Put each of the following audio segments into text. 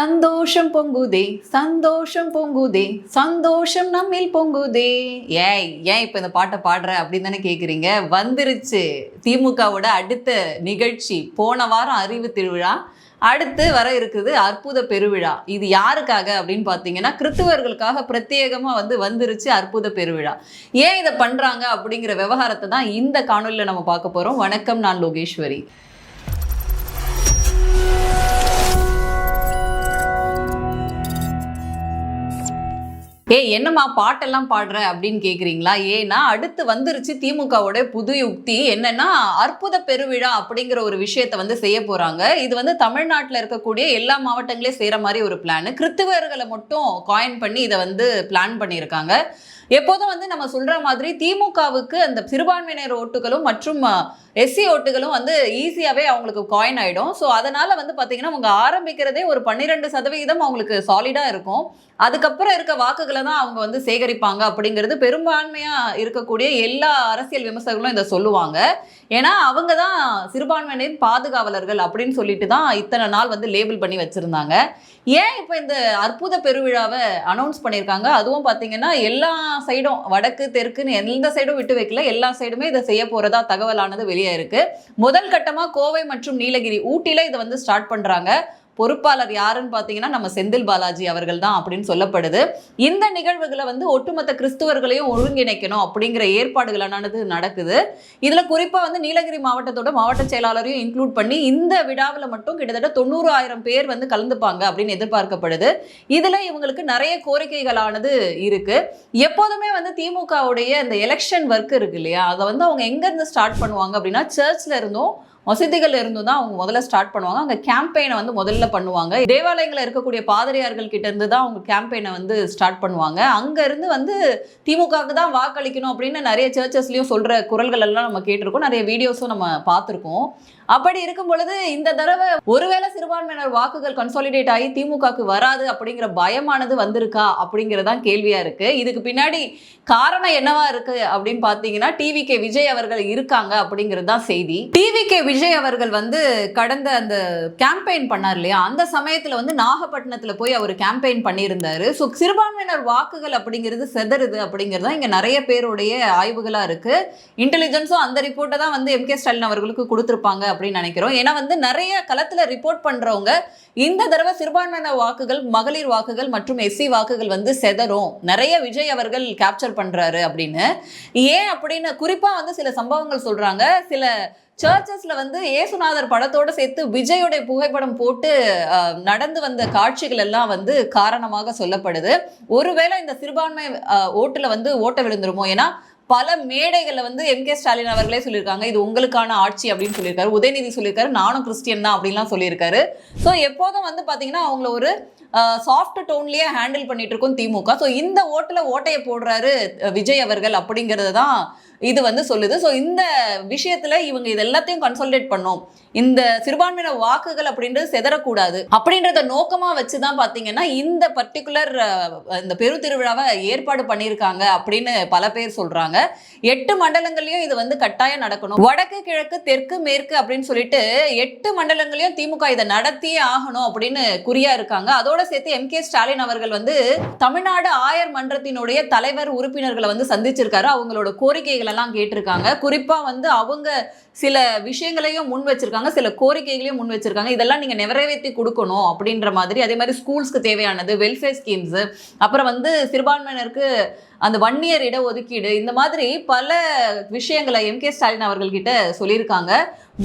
சந்தோஷம் பொங்குதே சந்தோஷம் பொங்குதே சந்தோஷம் நம்மில் பொங்குதே. ஏய் ஏன் இப்போ இந்த பாட்டை பாடுற அப்படின்னு தானே கேட்குறீங்க வந்துருச்சு. திமுகவோட அடுத்த நிகழ்ச்சி. போன வாரம் அறிவு திருவிழா அடுத்து வர இருக்குது அற்புத பெருவிழா. இது யாருக்காக அப்படின்னு பார்த்தீங்கன்னா கிறித்துவர்களுக்காக பிரத்யேகமாக வந்து வந்துருச்சு அற்புத பெருவிழா. ஏன் இதை பண்ணுறாங்க அப்படிங்கிற விவகாரத்தை தான் இந்த காணொலியில் நம்ம பார்க்க போகிறோம் வணக்கம் நான் லோகேஸ்வரி. ஏய் என்னம்மா பாட்டெல்லாம் பாடுற அப்படின்னு கேட்குறீங்களா ஏன்னா அடுத்து வந்துருச்சு திமுகவோட புது யுக்தி. என்னன்னா அற்புத பெருவிழா அப்படிங்கிற ஒரு விஷயத்தை வந்து செய்ய போறாங்க. இது வந்து தமிழ்நாட்டில் இருக்கக்கூடிய எல்லா மாவட்டங்களையும் செய்கிற மாதிரி ஒரு பிளான் கிறித்துவர்களை மட்டும் காயின் பண்ணி இதை வந்து பிளான் பண்ணியிருக்காங்க. எப்போதும் வந்து நம்ம சொல்ற மாதிரி திமுகவுக்கு அந்த சிறுபான்மையினர் ஓட்டுகளும் மற்றும் எஸ்சி ஓட்டுகளும் வந்து ஈஸியாகவே அவங்களுக்கு காயின் ஆகிடும் ஸோ அதனால் வந்து பார்த்தீங்கன்னா அவங்க ஆரம்பிக்கிறதே ஒரு பன்னிரெண்டு சதவிகிதம் அவங்களுக்கு சாலிடாக இருக்கும். அதுக்கப்புறம் இருக்க வாக்குகளை தான் அவங்க வந்து சேகரிப்பாங்க அப்படிங்கிறது பெரும்பான்மையாக இருக்கக்கூடிய எல்லா அரசியல் விமர்சகர்களும் இதை சொல்லுவாங்க. ஏன்னா அவங்க தான் சிறுபான்மையினர் பாதுகாவலர்கள் அப்படின்னு சொல்லிட்டு தான் இத்தனை நாள் வந்து லேபிள் பண்ணி வச்சுருந்தாங்க. ஏன் இப்போ இந்த அற்புத பெருவிழாவை அனௌன்ஸ் பண்ணியிருக்காங்க? அதுவும் பார்த்தீங்கன்னா எல்லா சைடும் வடக்கு தெற்குன்னு எந்த சைடும் விட்டு வைக்கல. எல்லா சைடுமே இதை செய்ய போறதா தகவலானது வெளியே இருக்கு. முதல் கட்டமாக கோவை மற்றும் நீலகிரி ஊட்டியில இதை வந்து ஸ்டார்ட் பண்றாங்க. பொறுப்பாளர் யாருன்னு பார்த்தீங்கன்னா நம்ம செந்தில் பாலாஜி அவர்கள் தான் அப்படின்னு சொல்லப்படுது. இந்த நிகழ்வுகளை வந்து ஒட்டுமொத்த கிறிஸ்துவர்களையும் ஒருங்கிணைக்கணும் அப்படிங்கிற ஏற்பாடுகளானது நடக்குது. இதில் குறிப்பாக வந்து நீலகிரி மாவட்டத்தோட மாவட்ட செயலாளரையும் இன்க்ளூட் பண்ணி இந்த விழாவில் மட்டும் கிட்டத்தட்ட தொண்ணூறு ஆயிரம் பேர் வந்து கலந்துப்பாங்க அப்படின்னு எதிர்பார்க்கப்படுது. இதில் இவங்களுக்கு நிறைய கோரிக்கைகளானது இருக்கு. எப்போதுமே வந்து திமுகவுடைய இந்த எலெக்ஷன் ஒர்க் இருக்கு இல்லையா? அதை வந்து அவங்க எங்கேருந்து ஸ்டார்ட் பண்ணுவாங்க அப்படின்னா சர்ச்சில் இருந்தும் மசூதிகள் இருந்தும் தான் அவங்க முதல்ல ஸ்டார்ட் பண்ணுவாங்க. அங்கே கேம்பெயினை வந்து முதல்ல பண்ணுவாங்க. தேவாலயங்களில் இருக்கக்கூடிய பாதிரியார்கள் கிட்ட இருந்து தான் அவங்க கேம்பெயினை வந்து ஸ்டார்ட் பண்ணுவாங்க. அங்கேருந்து வந்து திமுகவுக்கு தான் வாக்களிக்கணும் அப்படின்னு நிறைய சர்ச்சஸ்லையும் சொல்கிற குரல்கள் எல்லாம் நம்ம கேட்டிருக்கோம். நிறைய வீடியோஸும் நம்ம பார்த்துருக்கோம். அப்படி இருக்கும் பொழுது இந்த தடவை ஒருவேளை சிறுபான்மையினர் வாக்குகள் கன்சாலிடேட் ஆகி திமுகவுக்கு வராது அப்படிங்கிற பயமானது வந்திருக்கா அப்படிங்கிறதான் கேள்வியாக இருக்குது இதுக்கு பின்னாடி காரணம் என்னவா இருக்குது அப்படின்னு பார்த்தீங்கன்னா டிவி கே விஜய் அவர்கள் இருக்காங்க அப்படிங்கிறது தான் செய்தி. டிவி கே விஜய் விஜய் அவர்கள் வந்து கடந்த அந்த கேம்பெயின் பண்ணார் இல்லையா? அந்த சமயத்தில் வந்து நாகப்பட்டினத்தில் போய் அவர் கேம்பெயின் பண்ணியிருந்தாரு. ஸோ சிறுபான்மையினர் வாக்குகள் அப்படிங்கிறது செதறுது அப்படிங்கிறது தான் இங்கே நிறைய பேருடைய ஆய்வுகளாக இருக்குது இன்டெலிஜென்ஸும் அந்த ரிப்போர்ட்டை தான் வந்து எம் கே ஸ்டாலின் அவர்களுக்கு கொடுத்துருப்பாங்க அப்படின்னு நினைக்கிறோம். ஏன்னா வந்து நிறைய களத்தில் ரிப்போர்ட் பண்ணுறவங்க இந்த தடவை சிறுபான்மையினர் வாக்குகள் மகளிர் வாக்குகள் மற்றும் எஸ்சி வாக்குகள் வந்து செதறும். நிறைய விஜய் அவர்கள் கேப்சர் பண்ணுறாரு அப்படின்னு. ஏன் அப்படின்னு? குறிப்பாக வந்து சில சம்பவங்கள் சொல்கிறாங்க சில சர்ச்சஸ்ல வந்து ஏசுநாதர் படத்தோட சேர்த்து விஜயோடைய புகைப்படம் போட்டு நடந்து வந்த காட்சிகள் எல்லாம் வந்து காரணமாக சொல்லப்படுது. ஒருவேளை இந்த சிறுபான்மை ஓட்டுல வந்து ஓட்ட விழுந்துருமோ? ஏன்னா பல மேடைகளில் வந்து எம். கே. ஸ்டாலின் அவர்களே சொல்லியிருக்காங்க இது உங்களுக்கான ஆட்சி அப்படின்னு சொல்லியிருக்காரு. உதயநிதி சொல்லியிருக்காரு நானும் கிறிஸ்டியன் தான் அப்படின்லாம் சொல்லியிருக்காரு. ஸோ எப்போதும் வந்து பார்த்தீங்கன்னா அவங்கள ஒரு சாஃப்ட் டோன்லேயே ஹேண்டில் பண்ணிட்டு இருக்கோம் திமுக. ஸோ இந்த ஓட்டில் ஓட்டையை போடுறாரு விஜய் அவர்கள் அப்படிங்கிறது தான் இது வந்து சொல்லுது. ஸோ இந்த விஷயத்துல இவங்க இது எல்லாத்தையும் கன்சல்டேட் பண்ணோம். இந்த சிறுபான்மையின வாக்குகள் அப்படின்றது செதறக்கூடாது. அப்படின்றத நோக்கமா வச்சு தான் பார்த்தீங்கன்னா இந்த பர்டிகுலர் இந்த பெருத்திருவிழாவை ஏற்பாடு பண்ணியிருக்காங்க அப்படின்னு பல பேர் சொல்றாங்க. எட்டு மண்டலங்களையும் இது வந்து கட்டாயம் நடக்கணும். வடக்கு கிழக்கு தெற்கு மேற்கு அப்படின்னு சொல்லிட்டு எட்டு மண்டலங்களையும் திமுக இதை நடத்தியே ஆகணும் அப்படின்னு குறியா இருக்காங்க. அதோட சேர்த்து எம். கே. ஸ்டாலின் அவர்கள் வந்து தமிழ்நாடு ஆயர் மன்றத்தினுடைய தலைவர் உறுப்பினர்களை வந்து சந்திச்சிருக்காரு. அவங்களோட கோரிக்கைகளை எல்லாம் கேட்டிருக்காங்க. குறிப்பாக வந்து அவங்க சில விஷயங்களையும் முன் வச்சிருக்காங்க சில கோரிக்கைகளையும் முன் வச்சிருக்காங்க. இதெல்லாம் நீங்கள் நிறைவேற்றி கொடுக்கணும் அப்படின்ற மாதிரி. அதே மாதிரி ஸ்கூல்ஸ்க்கு தேவையானது வெல்ஃபேர் ஸ்கீம்ஸு அப்புறம் வந்து சிறுபான்மையினருக்கு அந்த ஒன் இயர் இட ஒதுக்கீடு இந்த மாதிரி பல விஷயங்களை எம் கே ஸ்டாலின் அவர்கள்கிட்ட சொல்லியிருக்காங்க.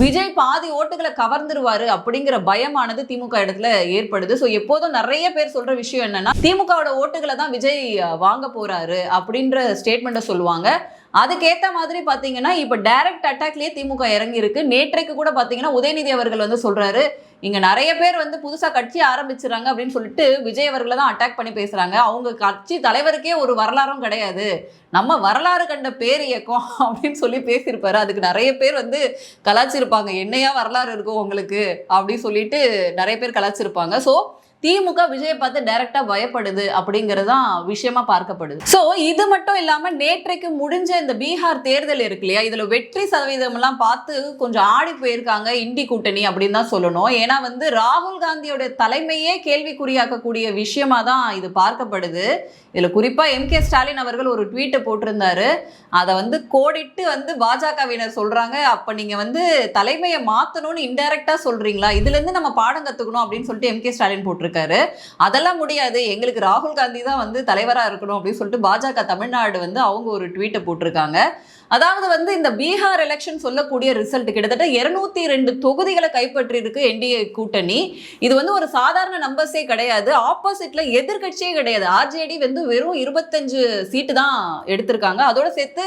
விஜய் பாதி ஓட்டுகளை கவர்ந்துருவாரு அப்படிங்கிற பயமானது திமுக இடத்துல ஏற்படுது. ஸோ எப்போதும் நிறைய பேர் சொல்ற விஷயம் என்னன்னா திமுகவோட ஓட்டுகளை தான் விஜய் வாங்க போறாரு அப்படின்ற ஸ்டேட்மெண்ட்டை சொல்லுவாங்க. அதுக்கேற்ற மாதிரி பார்த்தீங்கன்னா இப்போ டைரக்ட் அட்டாக்லேயே திமுக இறங்கி இருக்கு நேற்றைக்கு கூட பார்த்தீங்கன்னா உதயநிதி அவர்கள் வந்து சொல்றாரு இங்க நிறைய பேர் வந்து புதுசா கட்சி ஆரம்பிச்சுறாங்க அப்படின்னு சொல்லிட்டு விஜய் அவர்களை தான் அட்டாக் பண்ணி பேசுறாங்க. அவங்க கட்சி தலைவருக்கே ஒரு வரலாறும் கிடையாது. நம்ம வரலாறு கண்ட பேர் இயக்கம் அப்படின்னு சொல்லி பேசியிருப்பாரு. அதுக்கு நிறைய பேர் வந்து கலாச்சிருப்பாங்க என்னையா வரலாறு இருக்கும் உங்களுக்கு? அப்படின்னு சொல்லிட்டு நிறைய பேர் கலாச்சிருப்பாங்க ஸோ திமுக விஜயை பார்த்து டைரக்டா பயப்படுது அப்படிங்கிறது தான் விஷயமா பார்க்கப்படுது. சோ இது மட்டும் இல்லாம நேற்றைக்கு முடிஞ்ச இந்த பீகார் தேர்தல் இருக்கு இல்லையா? இதுல வெற்றி சதவீதம் எல்லாம் பார்த்து கொஞ்சம் ஆடி போயிருக்காங்க இண்டி கூட்டணி அப்படின்னு தான் சொல்லணும். ஏன்னா வந்து ராகுல் காந்தியோட தலைமையே கேள்விக்குறியாக்கக்கூடிய விஷயமா தான் இது பார்க்கப்படுது. இதுல குறிப்பா எம் கே ஸ்டாலின் அவர்கள் ஒரு ட்வீட்டை போட்டிருந்தாரு. அதை வந்து கோடிட்டு வந்து பாஜகவினர் சொல்றாங்க. அப்ப நீங்க வந்து தலைமையை மாத்தணும்னு இன்டைரக்டா சொல்றீங்களா? இதுல இருந்து நம்ம பாடம் கத்துக்கணும் அப்படின்னு சொல்லிட்டு எம் கே ஸ்டாலின் போட்டிருக்காரு அதெல்லாம் முடியாது. எங்களுக்கு ராகுல் காந்தி தான் வந்து தலைவரா இருக்கணும் அப்படின்னு சொல்லிட்டு பாஜக தமிழ்நாடு வந்து அவங்க ஒரு ட்வீட்டை போட்டிருக்காங்க. அதாவது வந்து இந்த பீகார் எலெக்ஷன் சொல்லக்கூடிய ரிசல்ட் கிட்டத்தட்ட இருநூத்தி ரெண்டு தொகுதிகளை கைப்பற்றி இருக்கு என்டிஏ கூட்டணி. இது வந்து ஒரு சாதாரண நம்பர்ஸே கிடையாது. ஆப்போசிட்ல எதிர்க்கட்சியே கிடையாது. ஆர்ஜேடி வந்து வெறும் இருபத்தஞ்சு சீட்டு தான் எடுத்திருக்காங்க. அதோட சேர்த்து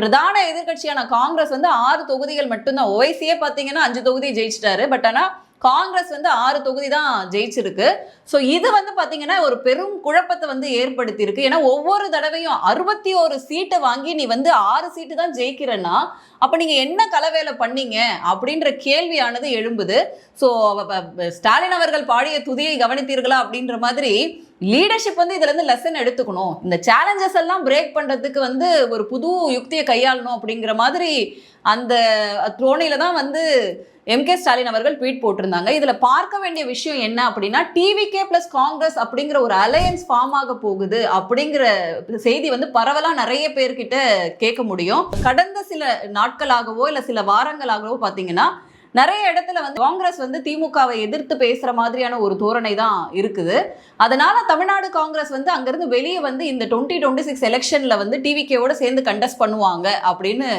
பிரதான எதிர்க்கட்சியான காங்கிரஸ் வந்து ஆறு தொகுதிகள் மட்டும்தான். ஓய்சியே பார்த்தீங்கன்னா அஞ்சு தொகுதி ஜெயிச்சிட்டாரு. பட் ஆனால் காங்கிரஸ் வந்து ஆறு தொகுதி தான் ஜெயிச்சிருக்கு. ஸோ இது வந்து பார்த்தீங்கன்னா ஒரு பெரும் குழப்பத்தை வந்து ஏற்படுத்தியிருக்கு. ஏன்னா ஒவ்வொரு தடவையும் அறுபத்தி ஒரு சீட்டை வாங்கி நீ வந்து ஆறு சீட்டு தான் ஜெயிக்கிறன்னா அப்போ நீங்கள் என்ன கலவேலை பண்ணீங்க அப்படின்ற கேள்வியானது எழும்புது. ஸோ ஸ்டாலின் அவர்கள் பாடிய துதியை கவனித்தீர்களா அப்படின்ற மாதிரி லீடர்ஷிப் வந்து இதுல இருந்து லெசன் எடுத்துக்கணும். இந்த சேலஞ்சஸ் எல்லாம் பிரேக் பண்றதுக்கு வந்து ஒரு புது யுக்தியை கையாளணும் அப்படிங்கிற மாதிரி அந்த துரோணியில தான் வந்து எம் கே ஸ்டாலின் அவர்கள் ட்வீட் போட்டிருந்தாங்க. இதுல பார்க்க வேண்டிய விஷயம் என்ன அப்படின்னா டிவிகே பிளஸ் காங்கிரஸ் அப்படிங்கிற ஒரு அலையன்ஸ் ஃபார்ம் ஆக போகுது அப்படிங்கிற செய்தி வந்து பரவலா நிறைய பேர்கிட்ட கேட்க முடியும். கடந்த சில நாட்களாகவோ இல்ல சில வாரங்களாகவோ பாத்தீங்கன்னா நிறைய இடத்துல வந்து காங்கிரஸ் வந்து திமுகவை எதிர்த்து பேசுற மாதிரியான ஒரு தோரணை தான் இருக்குது. அதனால தமிழ்நாடு காங்கிரஸ் வந்து அங்கிருந்து வெளியே வந்து இந்த டுவெண்ட்டி டுவெண்ட்டி சிக்ஸ் எலெக்ஷன்ல வந்து டிவிகேவோட சேர்ந்து கண்டஸ்ட் பண்ணுவாங்க அப்படின்னு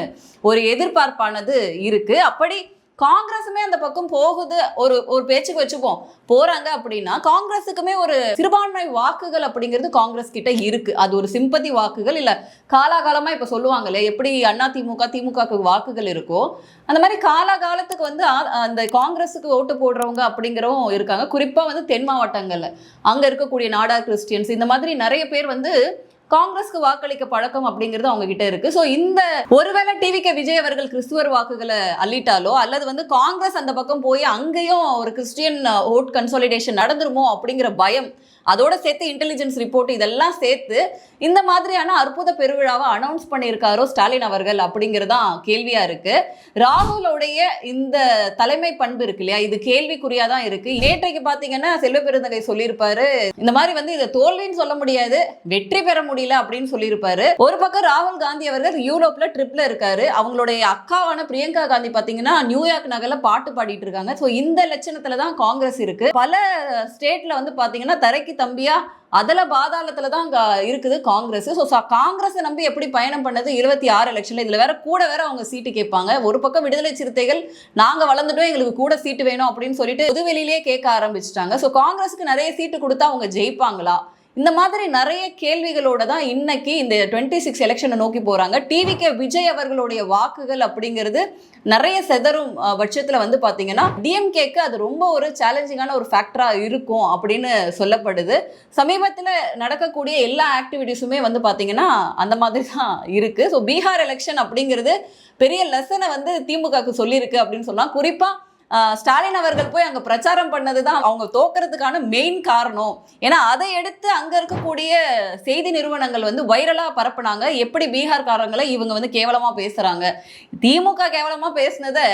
ஒரு எதிர்பார்ப்பானது இருக்கு. அப்படி காங்கிரஸுமே அந்த பக்கம் போகுது. ஒரு ஒரு பேச்சுக்கு வச்சுப்போம். போறாங்க அப்படின்னா காங்கிரஸுக்குமே ஒரு சிறுபான்மை வாக்குகள் அப்படிங்கிறது காங்கிரஸ் கிட்ட இருக்கு. அது ஒரு சிம்பதி வாக்குகள். இல்ல காலாகாலமா இப்ப சொல்லுவாங்களே எப்படி அண்ணா திமுக திமுக வாக்குகள் இருக்கோ அந்த மாதிரி காலாகாலத்துக்கு வந்து அந்த காங்கிரஸுக்கு ஓட்டு போடுறவங்க அப்படிங்கிறவங்க இருக்காங்க. குறிப்பா வந்து தென் மாவட்டங்கள்ல. அங்க இருக்கக்கூடிய நாடார் கிறிஸ்டியன்ஸ் இந்த மாதிரி நிறைய பேர் வந்து காங்கிரஸ்க்கு வாக்களிக்க பழக்கம் அப்படிங்கிறது அவங்க கிட்ட இருக்கு. ஸோ இந்த ஒருவேளை டிவிகே விஜய் அவர்கள் கிறிஸ்துவர் வாக்குகளை அள்ளிட்டாலோ அல்லது வந்து காங்கிரஸ் அந்த பக்கம் போய் அங்கேயும் ஒரு கிறிஸ்டியன் ஓட் கன்சாலிடேஷன் நடந்துருமோ அப்படிங்கிற பயம் அதோட சேர்த்து இன்டெலிஜென்ஸ் ரிப்போர்ட் இதெல்லாம் சேர்த்து இந்த மாதிரியான அற்புத பெருவிழாவை அனௌன்ஸ் பண்ணியிருக்காரோ ஸ்டாலின் அவர்கள் அப்படிங்கிறதான் கேள்வியா இருக்கு. ராகுலோடைய இந்த தலைமை பண்பு இருக்கு இல்லையா? இது கேள்விக்குறியா தான் இருக்கு. நேற்றைக்கு பாத்தீங்கன்னா செல்வ பெருந்தகை சொல்லியிருப்பாரு. இந்த மாதிரி வந்து இதை தோல்வின்னு சொல்ல முடியாது. வெற்றி பெற முடியல அப்படின்னு சொல்லியிருப்பாரு. ஒரு பக்கம் ராகுல் காந்தி அவர்கள் யூரோப்ல ட்ரிப்ல இருக்காரு. அவங்களுடைய அக்காவான பிரியங்கா காந்தி பாத்தீங்கன்னா நியூயார்க் நகர்ல பாட்டு பாடிட்டு இருக்காங்க. ஸோ இந்த லட்சணத்துல தான் காங்கிரஸ் இருக்கு. பல ஸ்டேட்ல வந்து பாத்தீங்கன்னா தரைக்கு தம்பியா? அதில் பாதாளத்தில் தான் அங்கே இருக்குது காங்கிரஸ். ஸோ காங்கிரஸை நம்பி எப்படி பயணம் பண்ணது? இருபத்தி ஆறு எலெக்ஷனில். இதில் வேற கூட வேற அவங்க சீட்டு கேட்பாங்க. ஒரு பக்கம் விடுதலை சிறுத்தைகள் நாங்கள் வளர்ந்துட்டோம் எங்களுக்கு கூட சீட்டு வேணும் அப்படின்னு சொல்லிட்டு புதுவெளியிலேயே கேட்க ஆரம்பிச்சிட்டாங்க. ஸோ காங்கிரஸுக்கு நிறைய சீட்டு கொடுத்தா அவங்க ஜெயிப்பாங்களா? இந்த மாதிரி நிறைய கேள்விகளோட தான் இன்னைக்கு இந்த டுவெண்ட்டி சிக்ஸ் எலெக்ஷனை நோக்கி போகிறாங்க டிவிகே விஜய் அவர்களுடைய வாக்குகள் அப்படிங்கிறது நிறைய செதறும் பட்சத்தில் வந்து பார்த்தீங்கன்னா டிஎம்கேக்கு அது ரொம்ப ஒரு சேலஞ்சிங்கான ஒரு ஃபேக்டராக இருக்கும் அப்படின்னு சொல்லப்படுது. சமீபத்தில் நடக்கக்கூடிய எல்லா ஆக்டிவிட்டீஸுமே வந்து பார்த்தீங்கன்னா அந்த மாதிரி தான் இருக்குது ஸோ பீகார் எலெக்ஷன் அப்படிங்கிறது பெரிய லெசனை வந்து திமுகக்கு சொல்லியிருக்கு அப்படின்னு சொல்லலாம். குறிப்பாக ஸ்டாலின் அவர்கள் போய் அங்கே பிரச்சாரம் பண்ணது தான் அவங்க தோக்கிறதுக்கான மெயின் காரணம். ஏன்னா அதை எடுத்து அங்கே இருக்கக்கூடிய செய்தி நிறுவனங்கள் வந்து வைரலாக பரப்புனாங்க. எப்படி பீகார்காரங்களை இவங்க வந்து கேவலமாக பேசுகிறாங்க திமுக கேவலமாக பேசுனதை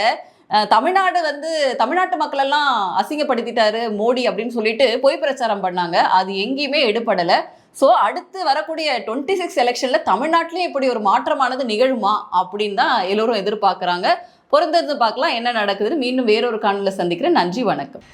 தமிழ்நாடு வந்து தமிழ்நாட்டு மக்கள் எல்லாம் அசிங்கப்படுத்திட்டாரு மோடி அப்படின்னு சொல்லிட்டு பொய் பிரச்சாரம் பண்ணாங்க. அது எங்கேயுமே எடுபடலை. ஸோ அடுத்து வரக்கூடிய டுவெண்ட்டி சிக்ஸ் எலெக்ஷனில் தமிழ்நாட்டிலேயே இப்படி ஒரு மாற்றமானது நிகழுமா அப்படின்னு தான் எல்லோரும் எதிர்பார்க்குறாங்க. பொறுத்திருந்து பார்க்கலாம் என்ன நடக்குதுன்னு மீண்டும் வேறொரு காணொலியில் சந்திக்கிறேன். நன்றி வணக்கம்.